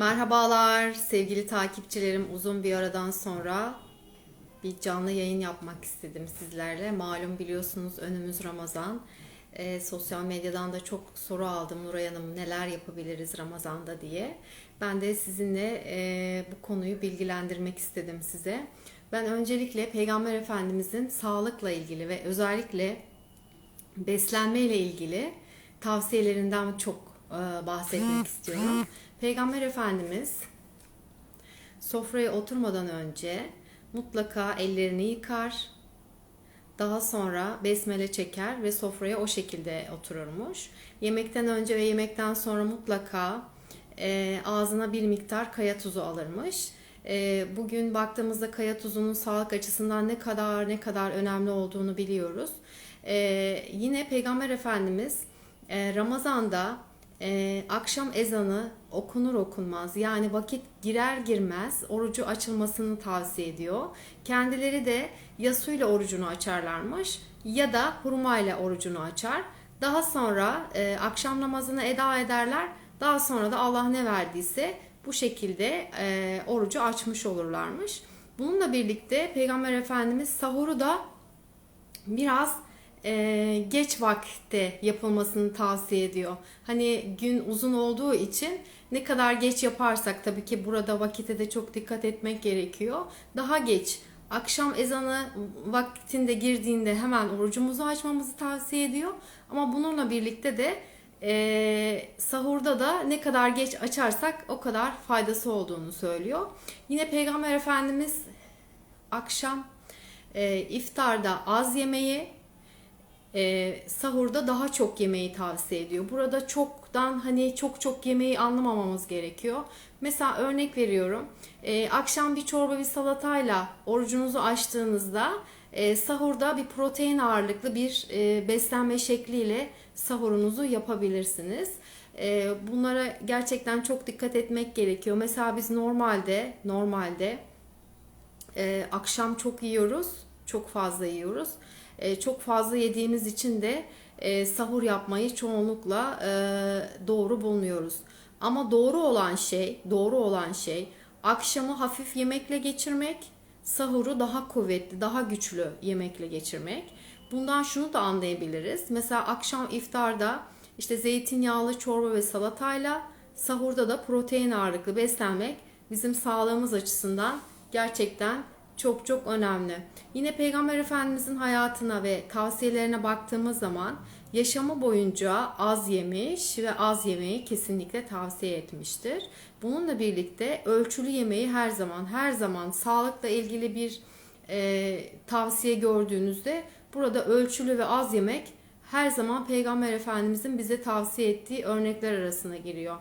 Merhabalar sevgili takipçilerim. Uzun bir aradan sonra bir canlı yayın yapmak istedim sizlerle. Malum biliyorsunuz önümüz Ramazan. Ee, sosyal medyadan da çok soru aldım Nuray Hanım neler yapabiliriz Ramazan'da diye. Ben de sizinle e, bu konuyu bilgilendirmek istedim size. Ben öncelikle Peygamber Efendimizin sağlıkla ilgili ve özellikle beslenme ile ilgili tavsiyelerinden çok e, bahsetmek istiyorum. Peygamber Efendimiz sofraya oturmadan önce mutlaka ellerini yıkar. Daha sonra besmele çeker ve sofraya o şekilde otururmuş. Yemekten önce ve yemekten sonra mutlaka e, ağzına bir miktar kaya tuzu alırmış. E, bugün baktığımızda kaya tuzunun sağlık açısından ne kadar ne kadar önemli olduğunu biliyoruz. E, yine Peygamber Efendimiz e, Ramazan'da e, akşam ezanı okunur okunmaz yani vakit girer girmez orucu açılmasını tavsiye ediyor. Kendileri de ya suyla orucunu açarlarmış ya da hurmayla orucunu açar. Daha sonra e, akşam namazını eda ederler. Daha sonra da Allah ne verdiyse bu şekilde e, orucu açmış olurlarmış. Bununla birlikte Peygamber Efendimiz sahuru da biraz e, geç vakitte yapılmasını tavsiye ediyor. Hani gün uzun olduğu için ne kadar geç yaparsak tabii ki burada vakite de çok dikkat etmek gerekiyor. Daha geç akşam ezanı vaktinde girdiğinde hemen orucumuzu açmamızı tavsiye ediyor. Ama bununla birlikte de e, sahurda da ne kadar geç açarsak o kadar faydası olduğunu söylüyor. Yine Peygamber Efendimiz akşam e, iftarda az yemeği, e, sahurda daha çok yemeği tavsiye ediyor. Burada çoktan hani çok çok yemeği anlamamamız gerekiyor. Mesela örnek veriyorum. E, akşam bir çorba bir salatayla orucunuzu açtığınızda e, sahurda bir protein ağırlıklı bir e, beslenme şekliyle sahurunuzu yapabilirsiniz. E, bunlara gerçekten çok dikkat etmek gerekiyor. Mesela biz normalde normalde e, akşam çok yiyoruz, çok fazla yiyoruz. E, çok fazla yediğimiz için de e, sahur yapmayı çoğunlukla e, doğru bulmuyoruz. Ama doğru olan şey, doğru olan şey akşamı hafif yemekle geçirmek, sahuru daha kuvvetli, daha güçlü yemekle geçirmek. Bundan şunu da anlayabiliriz. Mesela akşam iftarda işte zeytinyağlı çorba ve salatayla, sahurda da protein ağırlıklı beslenmek bizim sağlığımız açısından gerçekten çok çok önemli. Yine Peygamber Efendimizin hayatına ve tavsiyelerine baktığımız zaman yaşamı boyunca az yemiş ve az yemeği kesinlikle tavsiye etmiştir. Bununla birlikte ölçülü yemeği her zaman her zaman sağlıkla ilgili bir e, tavsiye gördüğünüzde burada ölçülü ve az yemek her zaman Peygamber Efendimizin bize tavsiye ettiği örnekler arasına giriyor.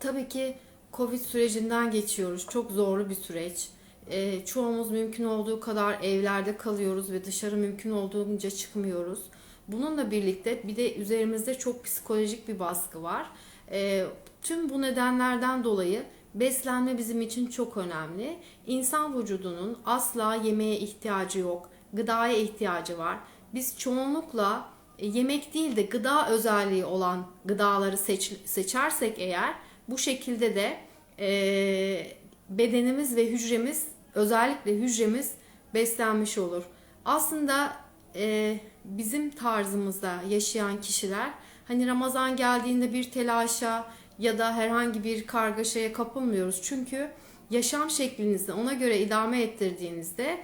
Tabii ki Covid sürecinden geçiyoruz. Çok zorlu bir süreç e, çoğumuz mümkün olduğu kadar evlerde kalıyoruz ve dışarı mümkün olduğunca çıkmıyoruz. Bununla birlikte bir de üzerimizde çok psikolojik bir baskı var. E, tüm bu nedenlerden dolayı beslenme bizim için çok önemli. İnsan vücudunun asla yemeğe ihtiyacı yok, gıdaya ihtiyacı var. Biz çoğunlukla e, yemek değil de gıda özelliği olan gıdaları seç, seçersek eğer bu şekilde de e, bedenimiz ve hücremiz özellikle hücremiz beslenmiş olur. Aslında e, bizim tarzımızda yaşayan kişiler hani Ramazan geldiğinde bir telaşa ya da herhangi bir kargaşaya kapılmıyoruz. Çünkü yaşam şeklinizi ona göre idame ettirdiğinizde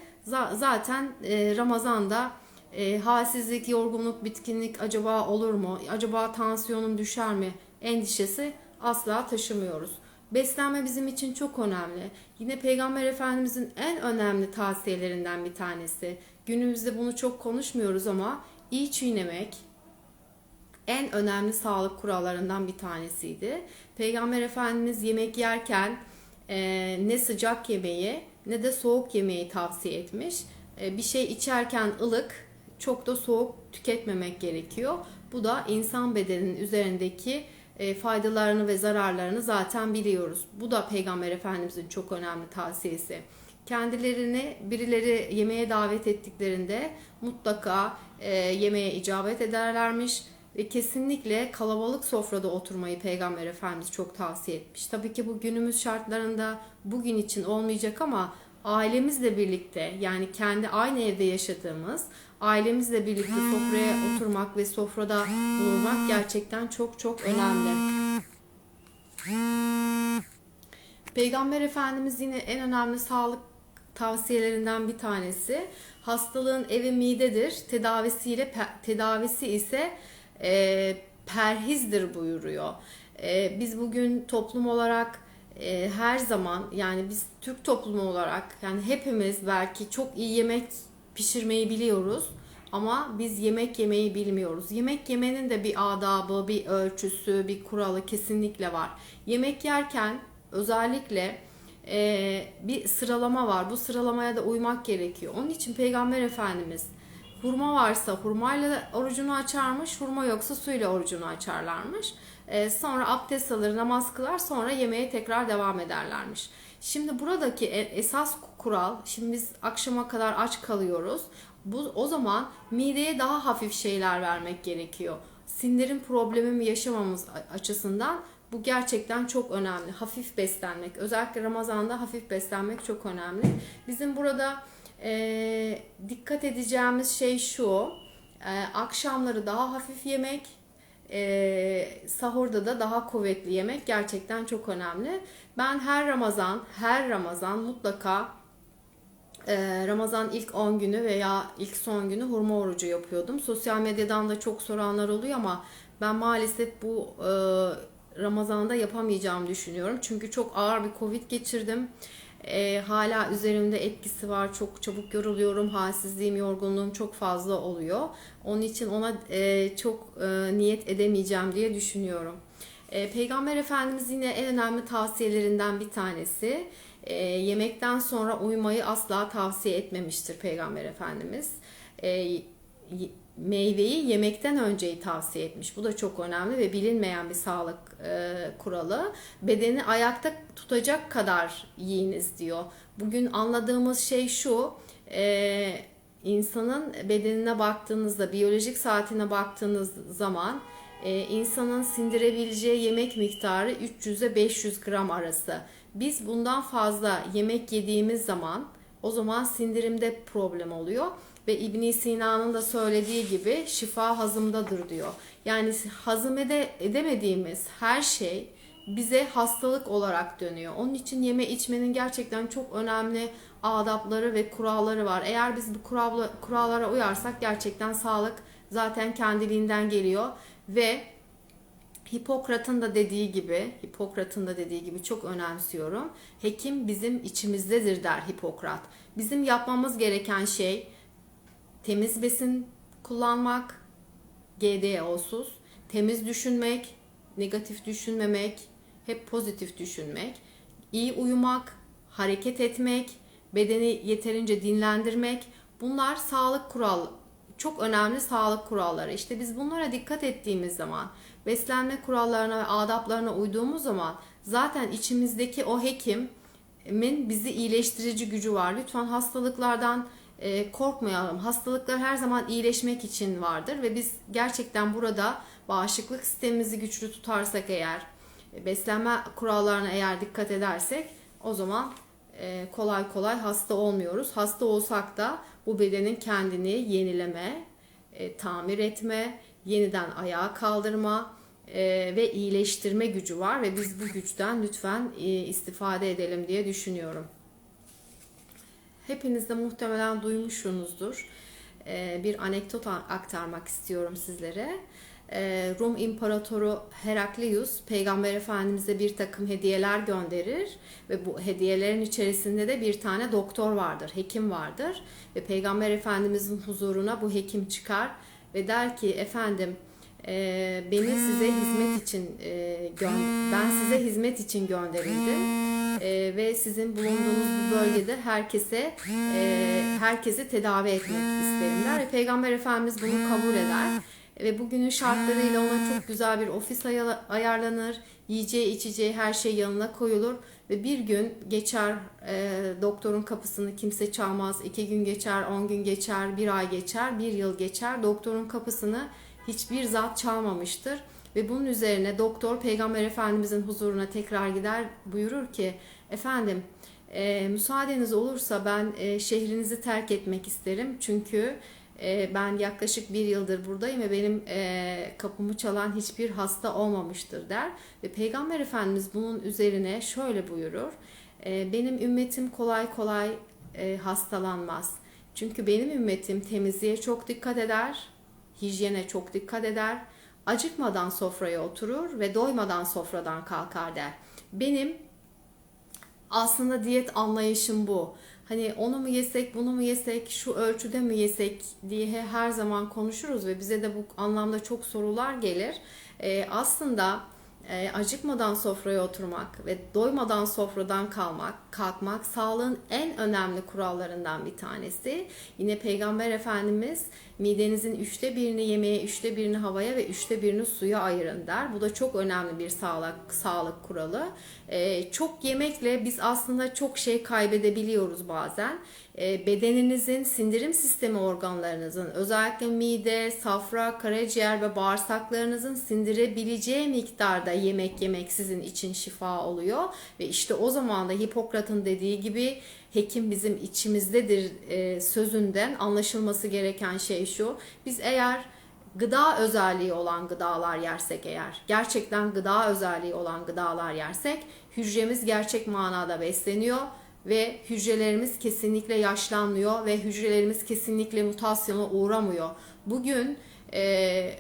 zaten e, Ramazan'da e, halsizlik, yorgunluk, bitkinlik acaba olur mu? Acaba tansiyonum düşer mi? Endişesi asla taşımıyoruz. Beslenme bizim için çok önemli. Yine Peygamber Efendimizin en önemli tavsiyelerinden bir tanesi. Günümüzde bunu çok konuşmuyoruz ama iyi çiğnemek en önemli sağlık kurallarından bir tanesiydi. Peygamber Efendimiz yemek yerken e, ne sıcak yemeği ne de soğuk yemeği tavsiye etmiş. E, bir şey içerken ılık, çok da soğuk tüketmemek gerekiyor. Bu da insan bedeninin üzerindeki e, faydalarını ve zararlarını zaten biliyoruz. Bu da Peygamber Efendimizin çok önemli tavsiyesi. Kendilerini birileri yemeğe davet ettiklerinde mutlaka e, yemeğe icabet ederlermiş. Ve kesinlikle kalabalık sofrada oturmayı Peygamber Efendimiz çok tavsiye etmiş. Tabii ki bu günümüz şartlarında bugün için olmayacak ama ailemizle birlikte yani kendi aynı evde yaşadığımız ailemizle birlikte sofraya oturmak ve sofrada bulunmak gerçekten çok çok önemli. Peygamber Efendimiz yine en önemli sağlık tavsiyelerinden bir tanesi hastalığın evi midedir. Tedavisiyle tedavisi ise e, perhizdir buyuruyor. E, biz bugün toplum olarak e, her zaman yani biz Türk toplumu olarak yani hepimiz belki çok iyi yemek pişirmeyi biliyoruz ama biz yemek yemeyi bilmiyoruz. Yemek yemenin de bir adabı, bir ölçüsü, bir kuralı kesinlikle var. Yemek yerken özellikle e, bir sıralama var. Bu sıralamaya da uymak gerekiyor. Onun için Peygamber Efendimiz hurma varsa hurmayla orucunu açarmış, hurma yoksa suyla orucunu açarlarmış. E, sonra abdest alır, namaz kılar, sonra yemeğe tekrar devam ederlermiş. Şimdi buradaki e- esas kural, şimdi biz akşama kadar aç kalıyoruz. Bu o zaman mideye daha hafif şeyler vermek gerekiyor. Sindirim problemi yaşamamız açısından bu gerçekten çok önemli. Hafif beslenmek, özellikle Ramazan'da hafif beslenmek çok önemli. Bizim burada e, dikkat edeceğimiz şey şu, e, akşamları daha hafif yemek, e, sahurda da daha kuvvetli yemek gerçekten çok önemli. Ben her Ramazan, her Ramazan mutlaka e, Ramazan ilk 10 günü veya ilk son günü hurma orucu yapıyordum. Sosyal medyadan da çok soranlar oluyor ama ben maalesef bu e, Ramazan'da yapamayacağımı düşünüyorum. Çünkü çok ağır bir Covid geçirdim. E, hala üzerimde etkisi var. Çok çabuk yoruluyorum. Halsizliğim, yorgunluğum çok fazla oluyor. Onun için ona e, çok e, niyet edemeyeceğim diye düşünüyorum. E, Peygamber Efendimiz yine en önemli tavsiyelerinden bir tanesi. E, yemekten sonra uyumayı asla tavsiye etmemiştir Peygamber Efendimiz. E, meyveyi yemekten önceyi tavsiye etmiş. Bu da çok önemli ve bilinmeyen bir sağlık e, kuralı. Bedeni ayakta tutacak kadar yiyiniz diyor. Bugün anladığımız şey şu. E, insanın bedenine baktığınızda, biyolojik saatine baktığınız zaman e, insanın sindirebileceği yemek miktarı 300 ile 500 gram arası. Biz bundan fazla yemek yediğimiz zaman o zaman sindirimde problem oluyor. Ve İbn Sina'nın da söylediği gibi şifa hazımdadır diyor. Yani hazım ede, edemediğimiz her şey bize hastalık olarak dönüyor. Onun için yeme içmenin gerçekten çok önemli adapları ve kuralları var. Eğer biz bu kurallara, kurallara uyarsak gerçekten sağlık zaten kendiliğinden geliyor ve Hipokrat'ın da dediği gibi, Hipokrat'ın da dediği gibi çok önemsiyorum. Hekim bizim içimizdedir der Hipokrat. Bizim yapmamız gereken şey temiz besin kullanmak, GDO'suz, temiz düşünmek, negatif düşünmemek, hep pozitif düşünmek, iyi uyumak, hareket etmek, bedeni yeterince dinlendirmek. Bunlar sağlık kural çok önemli sağlık kuralları. İşte biz bunlara dikkat ettiğimiz zaman, beslenme kurallarına ve adaplarına uyduğumuz zaman zaten içimizdeki o hekimin bizi iyileştirici gücü var. Lütfen hastalıklardan e, korkmayalım. Hastalıklar her zaman iyileşmek için vardır ve biz gerçekten burada bağışıklık sistemimizi güçlü tutarsak eğer, e, beslenme kurallarına eğer dikkat edersek o zaman e, kolay kolay hasta olmuyoruz. Hasta olsak da bu bedenin kendini yenileme, e, tamir etme, yeniden ayağa kaldırma e, ve iyileştirme gücü var ve biz bu güçten lütfen e, istifade edelim diye düşünüyorum. Hepiniz de muhtemelen duymuşsunuzdur. E, bir anekdot aktarmak istiyorum sizlere. E, Rum İmparatoru Heraklius Peygamber Efendimiz'e bir takım hediyeler gönderir ve bu hediyelerin içerisinde de bir tane doktor vardır, hekim vardır ve Peygamber Efendimiz'in huzuruna bu hekim çıkar ve der ki efendim e, beni size hizmet için e, ben size hizmet için gönderildim e, ve sizin bulunduğunuz bu bölgede herkese e, herkesi tedavi etmek isterim der ve Peygamber Efendimiz bunu kabul eder ve bugünün şartlarıyla ona çok güzel bir ofis ayarlanır. Yiyeceği, içeceği her şey yanına koyulur ve bir gün geçer e, doktorun kapısını kimse çalmaz. iki gün geçer, on gün geçer, bir ay geçer, bir yıl geçer. Doktorun kapısını hiçbir zat çalmamıştır. Ve bunun üzerine doktor Peygamber Efendimizin huzuruna tekrar gider buyurur ki efendim e, müsaadeniz olursa ben e, şehrinizi terk etmek isterim. Çünkü e, ben yaklaşık bir yıldır buradayım ve benim e, kapımı çalan hiçbir hasta olmamıştır der. Ve Peygamber Efendimiz bunun üzerine şöyle buyurur. E, benim ümmetim kolay kolay e, hastalanmaz. Çünkü benim ümmetim temizliğe çok dikkat eder, hijyene çok dikkat eder, acıkmadan sofraya oturur ve doymadan sofradan kalkar der. Benim aslında diyet anlayışım bu. Hani onu mu yesek, bunu mu yesek, şu ölçüde mi yesek diye her zaman konuşuruz ve bize de bu anlamda çok sorular gelir. Ee, aslında e, acıkmadan sofraya oturmak ve doymadan sofradan kalmak, kalkmak sağlığın en önemli kurallarından bir tanesi. Yine Peygamber Efendimiz midenizin üçte birini yemeğe, üçte birini havaya ve üçte birini suya ayırın der. Bu da çok önemli bir sağlık sağlık kuralı. Ee, çok yemekle biz aslında çok şey kaybedebiliyoruz bazen. Ee, bedeninizin sindirim sistemi organlarınızın özellikle mide, safra, karaciğer ve bağırsaklarınızın sindirebileceği miktarda yemek yemek sizin için şifa oluyor. Ve işte o zaman da Hipokrat'ın dediği gibi hekim bizim içimizdedir e, sözünden anlaşılması gereken şey şu. Biz eğer gıda özelliği olan gıdalar yersek eğer, gerçekten gıda özelliği olan gıdalar yersek hücremiz gerçek manada besleniyor ve hücrelerimiz kesinlikle yaşlanmıyor ve hücrelerimiz kesinlikle mutasyona uğramıyor. Bugün e,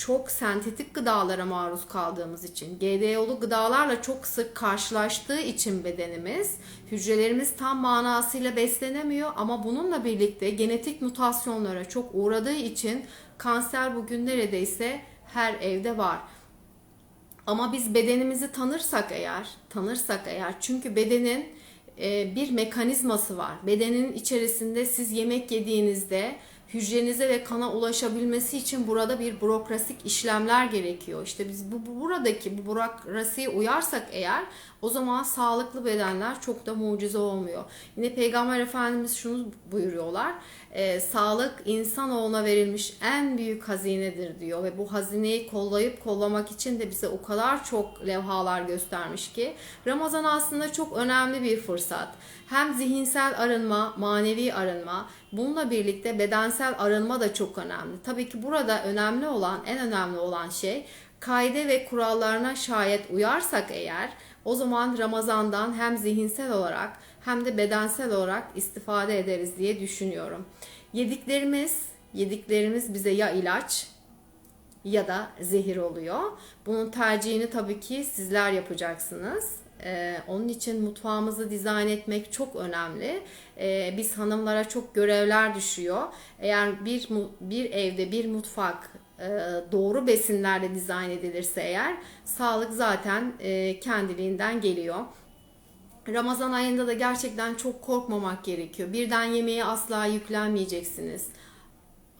çok sentetik gıdalara maruz kaldığımız için, GDO'lu gıdalarla çok sık karşılaştığı için bedenimiz, hücrelerimiz tam manasıyla beslenemiyor ama bununla birlikte genetik mutasyonlara çok uğradığı için kanser bugün neredeyse her evde var. Ama biz bedenimizi tanırsak eğer, tanırsak eğer çünkü bedenin e, bir mekanizması var. Bedenin içerisinde siz yemek yediğinizde hücrenize ve kana ulaşabilmesi için burada bir bürokrasik işlemler gerekiyor. İşte biz bu, bu buradaki bu bürokrasiye uyarsak eğer o zaman sağlıklı bedenler çok da mucize olmuyor. Yine Peygamber Efendimiz şunu buyuruyorlar. E, sağlık insanoğluna verilmiş en büyük hazinedir diyor ve bu hazineyi kollayıp kollamak için de bize o kadar çok levhalar göstermiş ki Ramazan aslında çok önemli bir fırsat. Hem zihinsel arınma, manevi arınma, bununla birlikte bedensel arınma da çok önemli. Tabii ki burada önemli olan, en önemli olan şey kaide ve kurallarına şayet uyarsak eğer o zaman Ramazan'dan hem zihinsel olarak hem de bedensel olarak istifade ederiz diye düşünüyorum. Yediklerimiz, yediklerimiz bize ya ilaç ya da zehir oluyor. Bunun tercihini tabii ki sizler yapacaksınız. Ee, onun için mutfağımızı dizayn etmek çok önemli. Ee, biz hanımlara çok görevler düşüyor. Eğer bir bir evde bir mutfak doğru besinlerle dizayn edilirse eğer sağlık zaten e, kendiliğinden geliyor. Ramazan ayında da gerçekten çok korkmamak gerekiyor. Birden yemeğe asla yüklenmeyeceksiniz.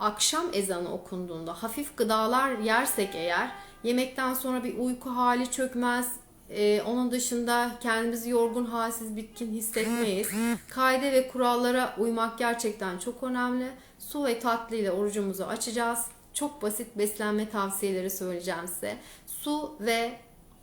Akşam ezanı okunduğunda hafif gıdalar yersek eğer yemekten sonra bir uyku hali çökmez. Ee, onun dışında kendimizi yorgun, halsiz, bitkin hissetmeyiz. Kaide ve kurallara uymak gerçekten çok önemli. Su ve tatlı ile orucumuzu açacağız. Çok basit beslenme tavsiyeleri söyleyeceğim size. Su ve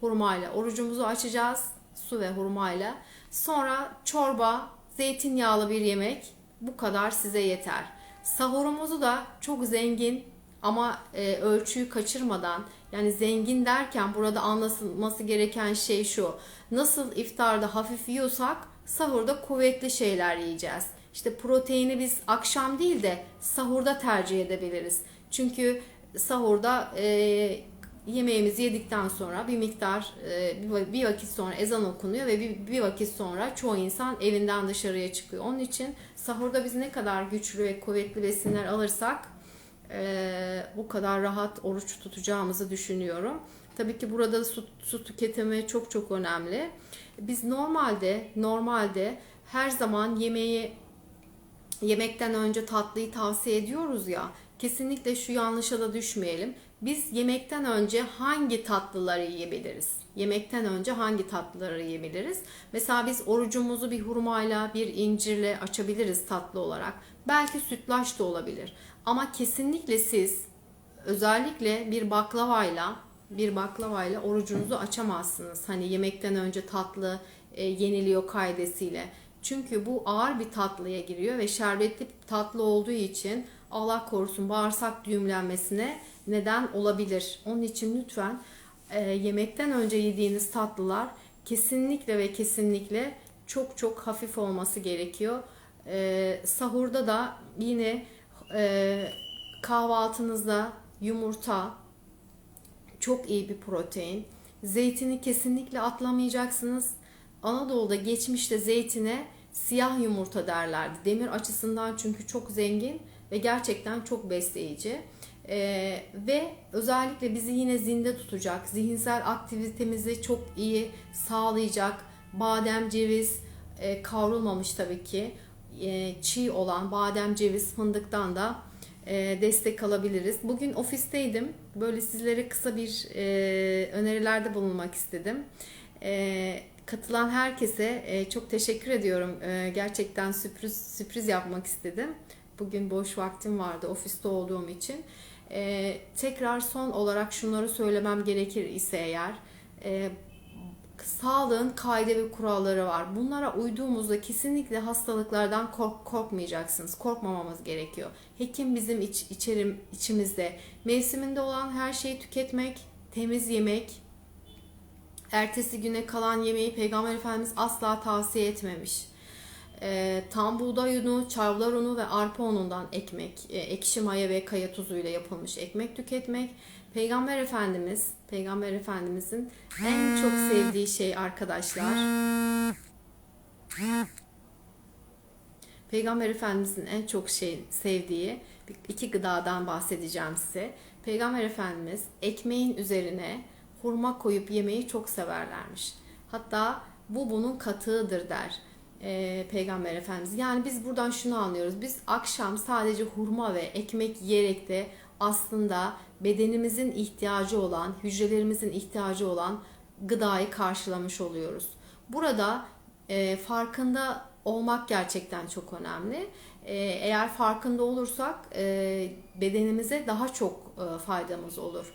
hurmayla orucumuzu açacağız. Su ve hurmayla. Sonra çorba, zeytinyağlı bir yemek bu kadar size yeter. Sahurumuzu da çok zengin ama e, ölçüyü kaçırmadan yani zengin derken burada anlaşılması gereken şey şu. Nasıl iftarda hafif yiyorsak sahurda kuvvetli şeyler yiyeceğiz. İşte proteini biz akşam değil de sahurda tercih edebiliriz. Çünkü sahurda e, yemeğimizi yedikten sonra bir miktar e, bir vakit sonra ezan okunuyor ve bir, bir vakit sonra çoğu insan evinden dışarıya çıkıyor. Onun için sahurda biz ne kadar güçlü ve kuvvetli besinler alırsak e, bu kadar rahat oruç tutacağımızı düşünüyorum. Tabii ki burada su, su tüketimi çok çok önemli. Biz normalde normalde her zaman yemeği yemekten önce tatlıyı tavsiye ediyoruz ya. Kesinlikle şu yanlışa da düşmeyelim. Biz yemekten önce hangi tatlıları yiyebiliriz? Yemekten önce hangi tatlıları yiyebiliriz? Mesela biz orucumuzu bir hurmayla, bir incirle açabiliriz tatlı olarak. Belki sütlaç da olabilir. Ama kesinlikle siz özellikle bir baklavayla bir baklavayla orucunuzu açamazsınız. Hani yemekten önce tatlı e, yeniliyor kaidesiyle. Çünkü bu ağır bir tatlıya giriyor ve şerbetli tatlı olduğu için Allah korusun bağırsak düğümlenmesine neden olabilir. Onun için lütfen e, yemekten önce yediğiniz tatlılar kesinlikle ve kesinlikle çok çok hafif olması gerekiyor. E, sahurda da yine e, kahvaltınızda yumurta çok iyi bir protein. Zeytini kesinlikle atlamayacaksınız. Anadolu'da geçmişte zeytine siyah yumurta derlerdi. Demir açısından çünkü çok zengin ve gerçekten çok besleyici. Ee, ve özellikle bizi yine zinde tutacak, zihinsel aktivitemizi çok iyi sağlayacak badem, ceviz, e, kavrulmamış tabii ki e, çiğ olan badem, ceviz, fındıktan da e, destek alabiliriz. Bugün ofisteydim. Böyle sizlere kısa bir e, önerilerde bulunmak istedim. E, katılan herkese e, çok teşekkür ediyorum. E, gerçekten sürpriz sürpriz yapmak istedim. Bugün boş vaktim vardı ofiste olduğum için. E, tekrar son olarak şunları söylemem gerekir ise eğer e, sağlığın kaide ve kuralları var. Bunlara uyduğumuzda kesinlikle hastalıklardan kork korkmayacaksınız. Korkmamamız gerekiyor. Hekim bizim iç, içerim içimizde. Mevsiminde olan her şeyi tüketmek, temiz yemek, ertesi güne kalan yemeği Peygamber Efendimiz asla tavsiye etmemiş. E, tam buğday unu, çavlar unu ve arpa unundan ekmek, e, ekşi maya ve kaya tuzuyla yapılmış ekmek tüketmek. Peygamber Efendimiz, Peygamber Efendimizin en çok sevdiği şey arkadaşlar. Peygamber Efendimizin en çok şey sevdiği iki gıdadan bahsedeceğim size. Peygamber Efendimiz ekmeğin üzerine hurma koyup yemeyi çok severlermiş. Hatta bu bunun katığıdır der e, Peygamber Efendimiz. Yani biz buradan şunu anlıyoruz. Biz akşam sadece hurma ve ekmek yiyerek de aslında bedenimizin ihtiyacı olan, hücrelerimizin ihtiyacı olan gıdayı karşılamış oluyoruz. Burada e, farkında olmak gerçekten çok önemli. E, eğer farkında olursak e, bedenimize daha çok e, faydamız olur.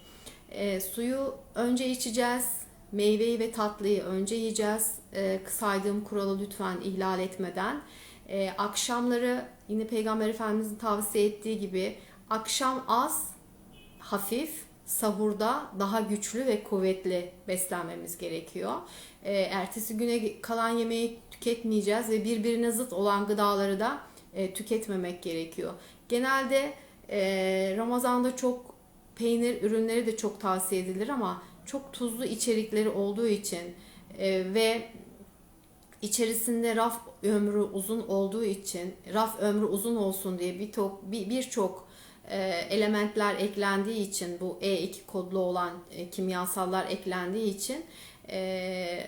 E, suyu önce içeceğiz, meyveyi ve tatlıyı önce yiyeceğiz. E, saydığım kuralı lütfen ihlal etmeden. E, akşamları yine Peygamber Efendimizin tavsiye ettiği gibi akşam az, hafif, sahurda daha güçlü ve kuvvetli beslenmemiz gerekiyor. E, ertesi güne kalan yemeği tüketmeyeceğiz ve birbirine zıt olan gıdaları da e, tüketmemek gerekiyor. Genelde e, Ramazan'da çok peynir ürünleri de çok tavsiye edilir ama çok tuzlu içerikleri olduğu için e, ve içerisinde raf ömrü uzun olduğu için raf ömrü uzun olsun diye birçok bir, birçok e, elementler eklendiği için bu E2 kodlu olan e, kimyasallar eklendiği için e,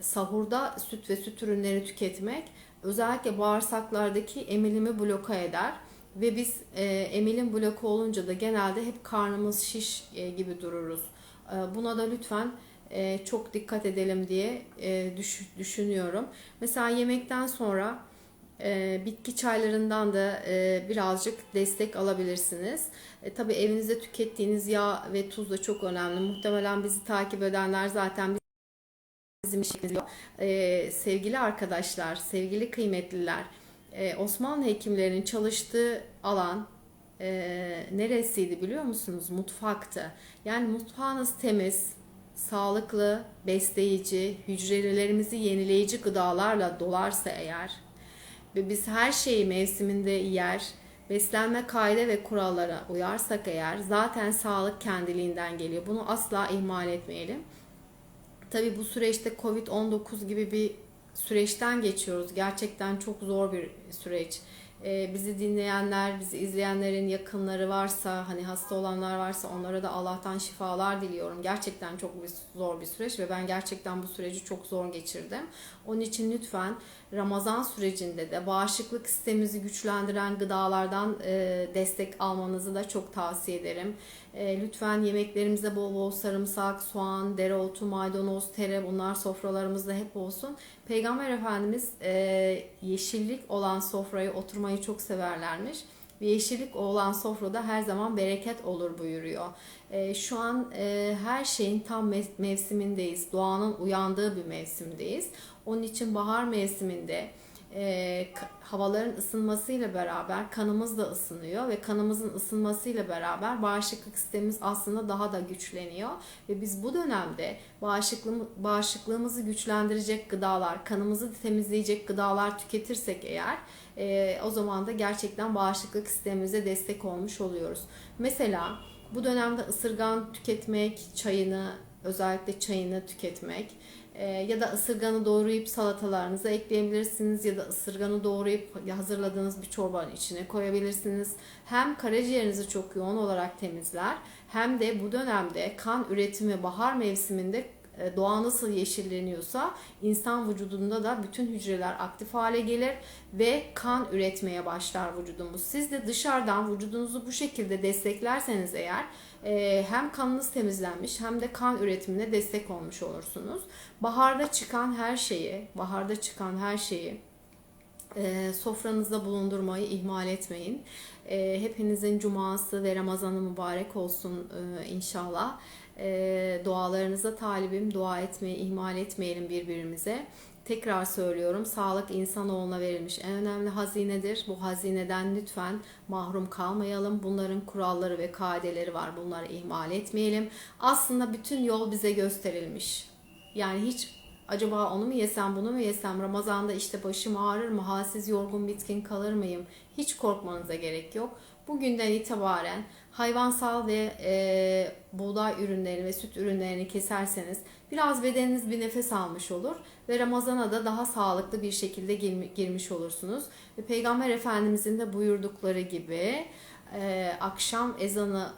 sahurda süt ve süt ürünleri tüketmek özellikle bağırsaklardaki emilimi bloka eder ve biz e, emilim bloku olunca da genelde hep karnımız şiş e, gibi dururuz. E, buna da lütfen e, çok dikkat edelim diye e, düş, düşünüyorum. Mesela yemekten sonra e, bitki çaylarından da birazcık destek alabilirsiniz. E, tabii evinizde tükettiğiniz yağ ve tuz da çok önemli. Muhtemelen bizi takip edenler zaten bizim işimiz yok. E, sevgili arkadaşlar, sevgili kıymetliler, e, Osmanlı hekimlerinin çalıştığı alan e, neresiydi biliyor musunuz? Mutfaktı. Yani mutfağınız temiz, sağlıklı, besleyici, hücrelerimizi yenileyici gıdalarla dolarsa eğer ve biz her şeyi mevsiminde yer, beslenme kaide ve kurallara uyarsak eğer zaten sağlık kendiliğinden geliyor. Bunu asla ihmal etmeyelim. Tabi bu süreçte Covid-19 gibi bir süreçten geçiyoruz. Gerçekten çok zor bir süreç. Ee, bizi dinleyenler, bizi izleyenlerin yakınları varsa, hani hasta olanlar varsa onlara da Allah'tan şifalar diliyorum. Gerçekten çok bir, zor bir süreç ve ben gerçekten bu süreci çok zor geçirdim. Onun için lütfen Ramazan sürecinde de bağışıklık sistemimizi güçlendiren gıdalardan e, destek almanızı da çok tavsiye ederim. E, lütfen yemeklerimize bol bol sarımsak, soğan, dereotu, maydanoz, tere bunlar sofralarımızda hep olsun. Peygamber Efendimiz e, yeşillik olan sofraya oturmayı çok severlermiş. Ve yeşillik olan sofrada her zaman bereket olur buyuruyor. E, şu an e, her şeyin tam mev- mevsimindeyiz. Doğanın uyandığı bir mevsimdeyiz. Onun için bahar mevsiminde e, havaların ısınmasıyla beraber kanımız da ısınıyor ve kanımızın ısınmasıyla beraber bağışıklık sistemimiz aslında daha da güçleniyor ve biz bu dönemde bağışıklığımı, bağışıklığımızı güçlendirecek gıdalar, kanımızı temizleyecek gıdalar tüketirsek eğer e, o zaman da gerçekten bağışıklık sistemimize destek olmuş oluyoruz. Mesela bu dönemde ısırgan tüketmek, çayını özellikle çayını tüketmek e, ya da ısırganı doğrayıp salatalarınıza ekleyebilirsiniz ya da ısırganı doğrayıp hazırladığınız bir çorbanın içine koyabilirsiniz. Hem karaciğerinizi çok yoğun olarak temizler hem de bu dönemde kan üretimi bahar mevsiminde doğa nasıl yeşilleniyorsa insan vücudunda da bütün hücreler aktif hale gelir ve kan üretmeye başlar vücudumuz. Siz de dışarıdan vücudunuzu bu şekilde desteklerseniz eğer e, hem kanınız temizlenmiş hem de kan üretimine destek olmuş olursunuz. Baharda çıkan her şeyi, baharda çıkan her şeyi e, sofranızda bulundurmayı ihmal etmeyin. E, hepinizin cuması ve Ramazanı mübarek olsun e, inşallah. E, dualarınıza talibim. Dua etmeyi ihmal etmeyelim birbirimize. Tekrar söylüyorum sağlık insanoğluna verilmiş en önemli hazinedir. Bu hazineden lütfen mahrum kalmayalım. Bunların kuralları ve kaideleri var. Bunları ihmal etmeyelim. Aslında bütün yol bize gösterilmiş. Yani hiç acaba onu mu yesem bunu mu yesem Ramazan'da işte başım ağrır mı halsiz yorgun bitkin kalır mıyım hiç korkmanıza gerek yok. Bugünden itibaren hayvansal ve e, buğday ürünlerini ve süt ürünlerini keserseniz biraz bedeniniz bir nefes almış olur ve Ramazan'a da daha sağlıklı bir şekilde girmi- girmiş olursunuz. Ve Peygamber Efendimizin de buyurdukları gibi e, akşam ezanı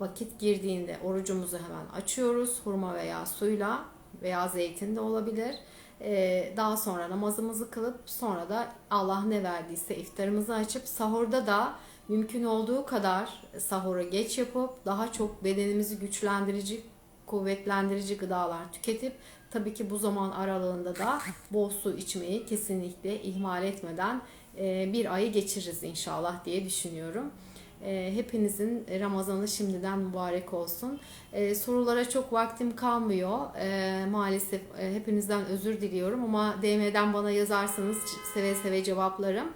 vakit girdiğinde orucumuzu hemen açıyoruz hurma veya suyla veya zeytin de olabilir. Ee, daha sonra namazımızı kılıp sonra da Allah ne verdiyse iftarımızı açıp sahurda da mümkün olduğu kadar sahuru geç yapıp daha çok bedenimizi güçlendirici, kuvvetlendirici gıdalar tüketip tabii ki bu zaman aralığında da bol su içmeyi kesinlikle ihmal etmeden e, bir ayı geçiririz inşallah diye düşünüyorum. E, Hepinizin Ramazanı şimdiden mübarek olsun. E, Sorulara çok vaktim kalmıyor. Maalesef hepinizden özür diliyorum ama DM'den bana yazarsanız seve seve cevaplarım.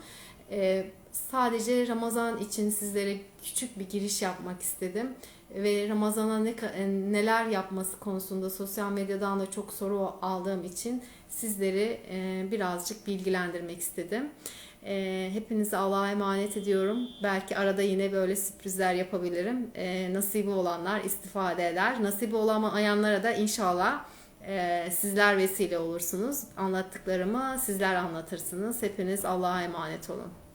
Sadece Ramazan için sizlere küçük bir giriş yapmak istedim ve Ramazan'a ne e, neler yapması konusunda sosyal medyadan da çok soru aldığım için sizleri e, birazcık bilgilendirmek istedim. E, Hepinizi Allah'a emanet ediyorum. Belki arada yine böyle sürprizler yapabilirim. E, Nasibi olanlar istifade eder. Nasibi olamayanlara da inşallah e, sizler vesile olursunuz. Anlattıklarımı sizler anlatırsınız. Hepiniz Allah'a emanet olun.